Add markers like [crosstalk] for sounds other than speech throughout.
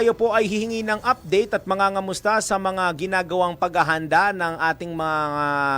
tayo po ay hihingi ng update at mga ngamusta sa mga ginagawang paghahanda ng ating mga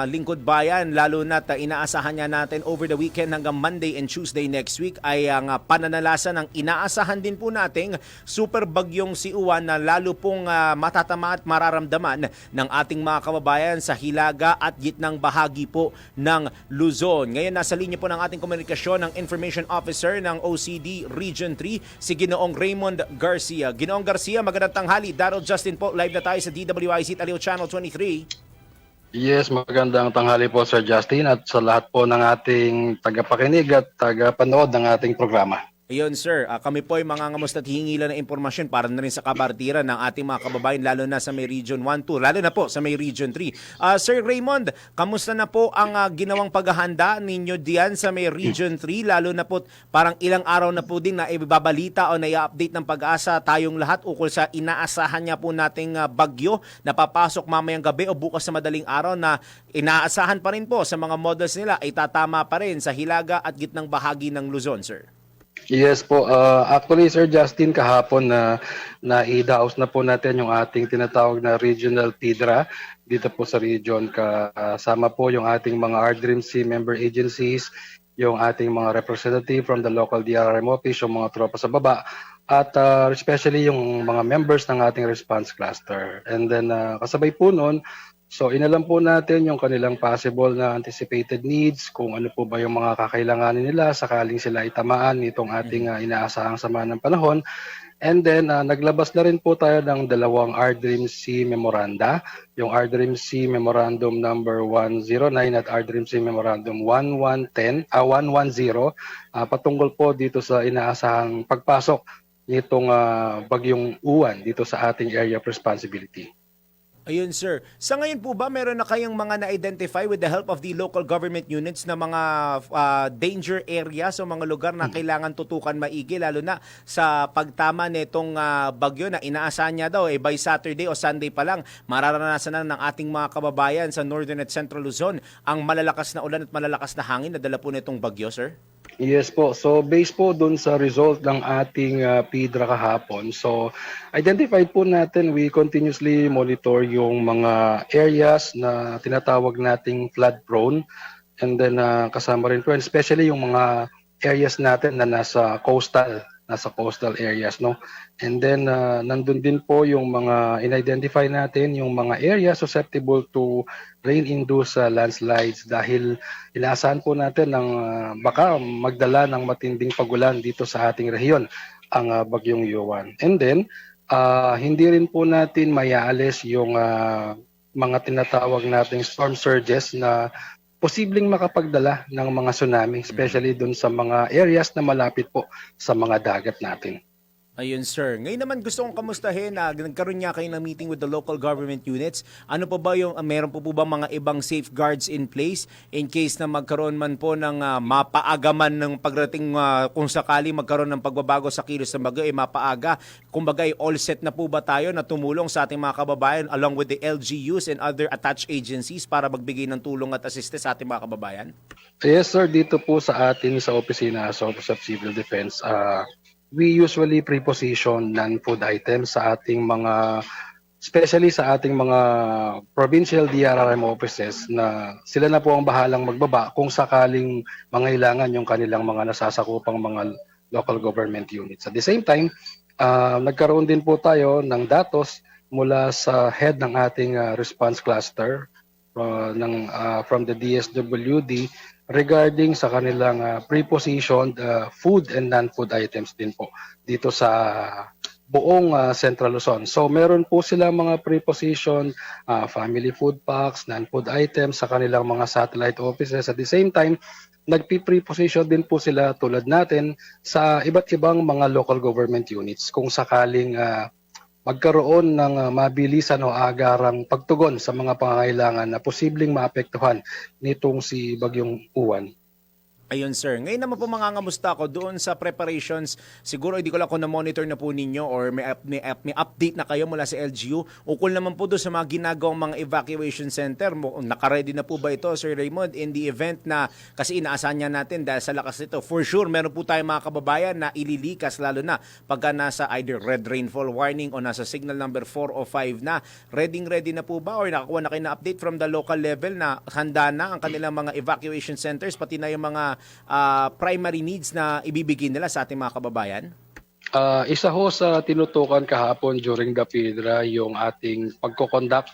lingkod bayan lalo na inaasahan niya natin over the weekend hanggang Monday and Tuesday next week ay ang ah, pananalasan ng inaasahan din po nating super bagyong si Uwan na lalo pong ah, matatama at mararamdaman ng ating mga kababayan sa hilaga at gitnang bahagi po ng Luzon. Ngayon nasa linya po ng ating komunikasyon ng Information Officer ng OCD Region 3 si Ginoong Raymond Garcia. Ginoong Garcia, magandang tanghali. Daryl Justin po, live na tayo sa DWIC Talio Channel 23. Yes, magandang tanghali po Sir Justin at sa lahat po ng ating tagapakinig at tagapanood ng ating programa. Ayun sir, Ah, kami po ay mga ngamusta at hihingi lang ng impormasyon para na rin sa kabartiran ng ating mga kababayan lalo na sa may Region 1, 2, lalo na po sa may Region 3. Ah, sir Raymond, kamusta na po ang ah, ginawang paghahanda ninyo diyan sa may Region 3 lalo na po parang ilang araw na po din na ibabalita o na-update ng pag-asa tayong lahat ukol sa inaasahan niya po nating ah, bagyo na papasok mamayang gabi o bukas sa madaling araw na inaasahan pa rin po sa mga models nila ay tatama pa rin sa hilaga at gitnang bahagi ng Luzon, sir. Yes po, uh, actually Sir Justin kahapon na naidaos na po natin yung ating tinatawag na regional PIDRA dito po sa region kasama po yung ating mga RDRIMC member agencies, yung ating mga representative from the local DRRM office, yung mga tropa sa baba at uh, especially yung mga members ng ating response cluster. And then uh, kasabay po noon, So inalam po natin yung kanilang possible na anticipated needs, kung ano po ba yung mga kakailanganin nila sakaling sila ay tamaan nitong ating uh, inaasahang sama ng panahon. And then uh, naglabas na rin po tayo ng dalawang RDRIMC memoranda, yung RDRIMC Memorandum number 109 at RDRIMC Memorandum 1110, ah 110 ah, patungkol po dito sa inaasahang pagpasok nitong ah, bagyong uwan dito sa ating area of responsibility. Ayun sir. Sa ngayon po ba meron na kayong mga na-identify with the help of the local government units na mga ah, danger areas o mga lugar na kailangan tutukan maigi lalo na sa pagtama nitong ah, bagyo na inaasahan niya daw eh by Saturday o Sunday pa lang mararanasan na ng ating mga kababayan sa Northern at Central Luzon ang malalakas na ulan at malalakas na hangin na dala po nitong bagyo sir? Yes po. So based po dun sa result ng ating uh, PIDRA kahapon, so identified po natin, we continuously monitor yung mga areas na tinatawag nating flood prone and then uh, kasama rin po, especially yung mga areas natin na nasa coastal nasa coastal areas no and then uh, nandun din po yung mga in-identify natin yung mga areas susceptible to rain induced uh, landslides dahil inaasahan po natin ng uh, baka magdala ng matinding pagulan dito sa ating rehiyon ang uh, bagyong Yuan. And then uh, hindi rin po natin mayaalis yung uh, mga tinatawag nating storm surges na posibleng makapagdala ng mga tsunami, especially dun sa mga areas na malapit po sa mga dagat natin. Ayun sir. Ngayon naman gusto kong kamustahin na nagkaroon niya kayo ng meeting with the local government units. Ano pa ba yung, uh, meron po po ba mga ibang safeguards in place in case na magkaroon man po ng uh, mapaagaman ng pagdating uh, kung sakali magkaroon ng pagbabago sa kilos ng bagyo, eh mapaaga. Kumbaga, eh, all set na po ba tayo na tumulong sa ating mga kababayan along with the LGUs and other attached agencies para magbigay ng tulong at assistance sa ating mga kababayan? Yes sir, dito po sa atin sa opisina sa Office of Civil Defense, uh, we usually preposition non-food items sa ating mga especially sa ating mga provincial DRRM offices na sila na po ang bahalang magbaba kung sakaling mangailangan yung kanilang mga nasasakupang mga local government units. At the same time, uh, nagkaroon din po tayo ng datos mula sa head ng ating uh, response cluster uh, ng uh, from the DSWD regarding sa kanilang uh, prepositioned uh, food and non-food items din po dito sa buong uh, Central Luzon. So meron po sila mga preposition uh, family food packs, non-food items sa kanilang mga satellite offices. At the same time, nagpi-preposition din po sila tulad natin sa iba't ibang mga local government units kung sakaling uh, magkaroon ng uh, mabilisan o agarang pagtugon sa mga pangangailangan na posibleng maapektuhan nitong si Bagyong Uwan. Ayun sir. Ngayon naman po mangangamusta ako doon sa preparations. Siguro hindi ko lang kung na-monitor na po ninyo or may, up- may, up- may update na kayo mula sa LGU. Ukol naman po doon sa mga ginagawang mga evacuation center. Nakaready na po ba ito Sir Raymond in the event na kasi inaasahan niya natin dahil sa lakas nito. For sure meron po tayong mga kababayan na ililikas lalo na pagka nasa either red rainfall warning o nasa signal number 4 o 5 na. Ready ready na po ba or nakakuha na kayo na update from the local level na handa na ang kanilang mga evacuation centers pati na yung mga ah, primary needs na ibibigay nila sa ating mga kababayan? Ah, isa ho sa tinutukan kahapon during the PIDRA yung ating pagkoconduct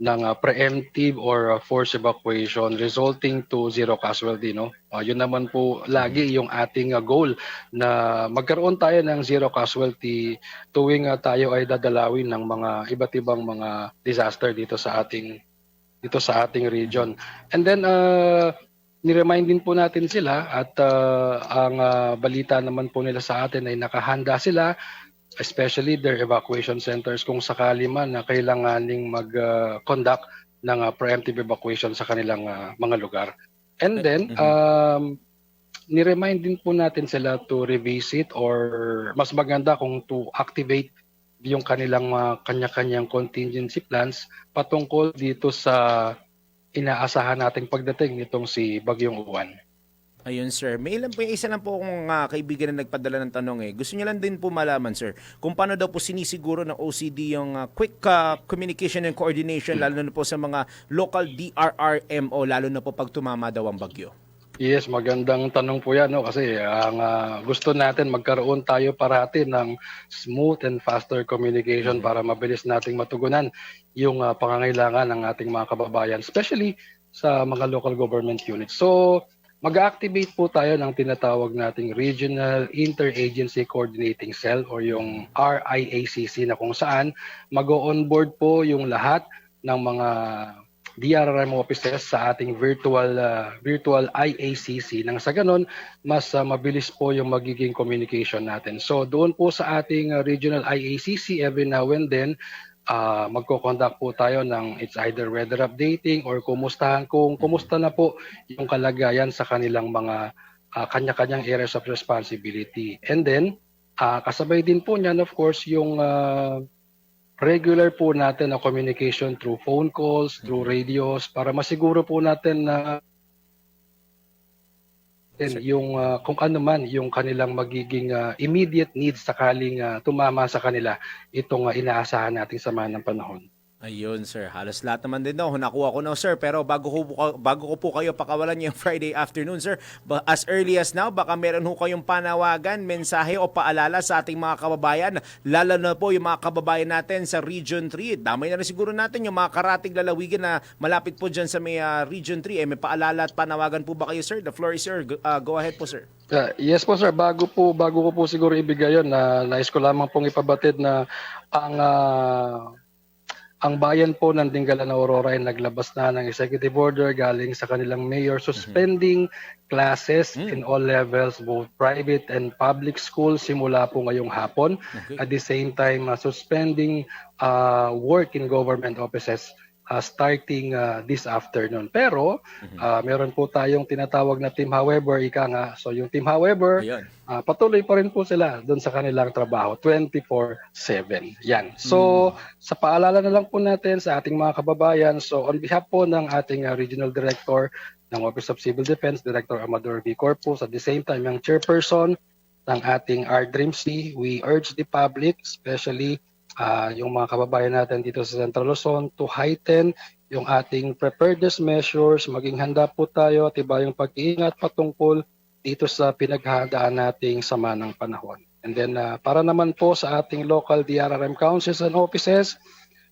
ng ah, preemptive or ah, forced evacuation resulting to zero casualty no. Ah, yun naman po lagi yung ating ah, goal na magkaroon tayo ng zero casualty tuwing ah, tayo ay dadalawin ng mga iba't ibang mga disaster dito sa ating dito sa ating region. And then uh, ni-remind din po natin sila at uh, ang uh, balita naman po nila sa atin ay nakahanda sila especially their evacuation centers kung sakali man na kailanganing mag-conduct ng uh, preemptive evacuation sa kanilang uh, mga lugar. And then, Mhm. um, ni-remind din po natin sila to revisit or mas maganda kung to activate yung kanilang mga kanya-kanyang contingency plans patungkol dito sa inaasahan nating pagdating nitong si Bagyong Uwan. Ayun sir, may ilan po isa lang po akong ah, kaibigan na nagpadala ng tanong eh. Gusto niyo lang din po malaman sir, kung paano daw po sinisiguro ng OCD yung ah, quick ah, communication and coordination lalo na po sa mga local DRRMO lalo na po pag tumama daw ang bagyo. Yes, magandang tanong po yan no? kasi ang ah, gusto natin magkaroon tayo parati ng smooth and faster communication para mabilis nating matugunan yung ah, pangangailangan ng ating mga kababayan, especially sa mga local government units. So, mag-activate po tayo ng tinatawag nating Regional Interagency Coordinating Cell or yung RIACC na kung saan mag-onboard po yung lahat ng mga DRRM offices sa ating virtual uh, virtual IACC nang sa ganon mas uh, mabilis po yung magiging communication natin. So doon po sa ating uh, regional IACC every now and then uh, magko-conduct po tayo ng it's either weather updating or kumustahan kung kumusta na po yung kalagayan sa kanilang mga uh, kanya-kanyang areas of responsibility. And then uh, kasabay din po niyan of course yung uh, regular po natin na communication through phone calls, through radios para masiguro po natin na yung uh, kung ano man yung kanilang magiging uh, immediate needs sakaling uh, tumama sa kanila itong uh, inaasahan nating samahan ng panahon. Ayun sir, halos lahat naman din no, nakuha ko na sir, pero bago ko, bago ko po kayo pakawalan yung [laughs] Friday afternoon sir, as early as now, baka meron ho kayong panawagan, mensahe o paalala sa ating mga kababayan, lalo na po yung mga kababayan natin sa Region 3. Damay na rin siguro natin yung mga karating lalawigan na malapit po dyan sa may ah, Region 3. Eh, may paalala at panawagan po ba kayo sir? The floor is sir. Go, ah, go ahead po sir. Uh, yes po sir, bago po bago ko po siguro ibigay 'yon na nais ko lamang pong ipabatid na ang ah, ang bayan po ng Dingalan Aurora ay naglabas na ng executive order galing sa kanilang mayor suspending classes Mm. in all levels both private and public schools simula po ngayong hapon Okay. at the same time uh, suspending uh, work in government offices uh, starting uh, this afternoon. Pero uh, meron po tayong tinatawag na team however, ika nga. So yung team however, uh, patuloy pa rin po sila doon sa kanilang trabaho 24/7. Yan. So sa paalala na lang po natin sa ating mga kababayan, so on behalf po ng ating uh, regional director ng Office of Civil Defense, Director Amador V. Corpus, at the same time yung chairperson ng ating RDRIMC, we urge the public, especially ah, yung mga kababayan natin dito sa Central Luzon, to heighten yung ating preparedness measures, maging handa po tayo at iba yung pag-iingat patungkol dito sa pinaghahandaan nating sama ng panahon. And then ah, para naman po sa ating local DRRM councils and offices,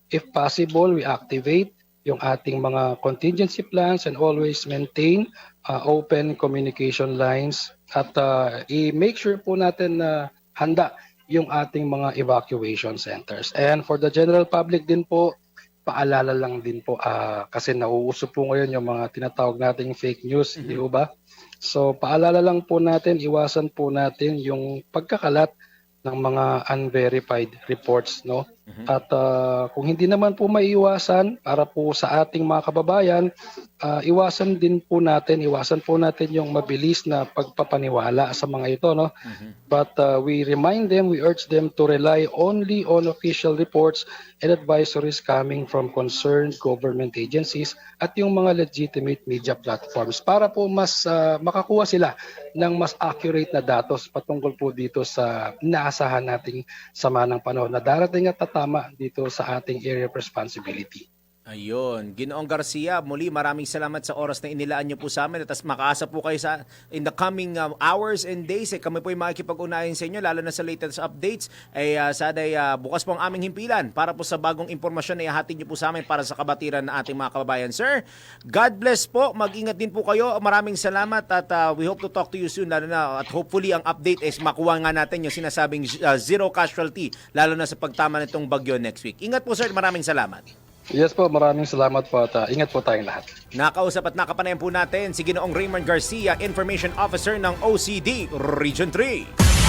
if possible, we activate yung ating mga contingency plans and always maintain uh, open communication lines at uh, i-make sure po natin na handa yung ating mga evacuation centers. And for the general public din po, paalala lang din po ah, kasi nauuso po ngayon yung mga tinatawag nating fake news, di ho ba? So paalala lang po natin, iwasan po natin yung pagkakalat ng mga unverified reports, no? At ah, kung hindi naman po maiiwasan para po sa ating mga kababayan, ah, iwasan din po natin, iwasan po natin yung mabilis na pagpapaniwala sa mga ito, no? But uh, we remind them, we urge them to rely only on official reports and advisories coming from concerned government agencies at yung mga legitimate media platforms para po mas ah, makakuha sila ng mas accurate na datos patungkol po dito sa inaasahan nating sama ng panahon na darating at tatama dito sa ating area of responsibility. Ayun. Ginoong Garcia, muli maraming salamat sa oras na inilaan niyo po sa amin at as makaasa po kayo sa in the coming um, hours and days. Eh, kami po yung makikipag-unahin sa inyo lalo na sa latest updates. Ay uh, sana ay, ah, bukas po ang aming himpilan para po sa bagong impormasyon na ihatid niyo po sa amin para sa kabatiran ng ating mga kababayan. Sir, God bless po. Mag-ingat din po kayo. Maraming salamat at ah, we hope to talk to you soon lalo na at hopefully ang update is makuha nga natin yung sinasabing ah, zero casualty lalo na sa pagtama nitong bagyo next week. Ingat po sir. Maraming salamat. Yes po, maraming salamat po at ah, ingat po tayong lahat. Nakausap at nakapanayan po natin si Ginoong Raymond Garcia, Information Officer ng OCD Region 3.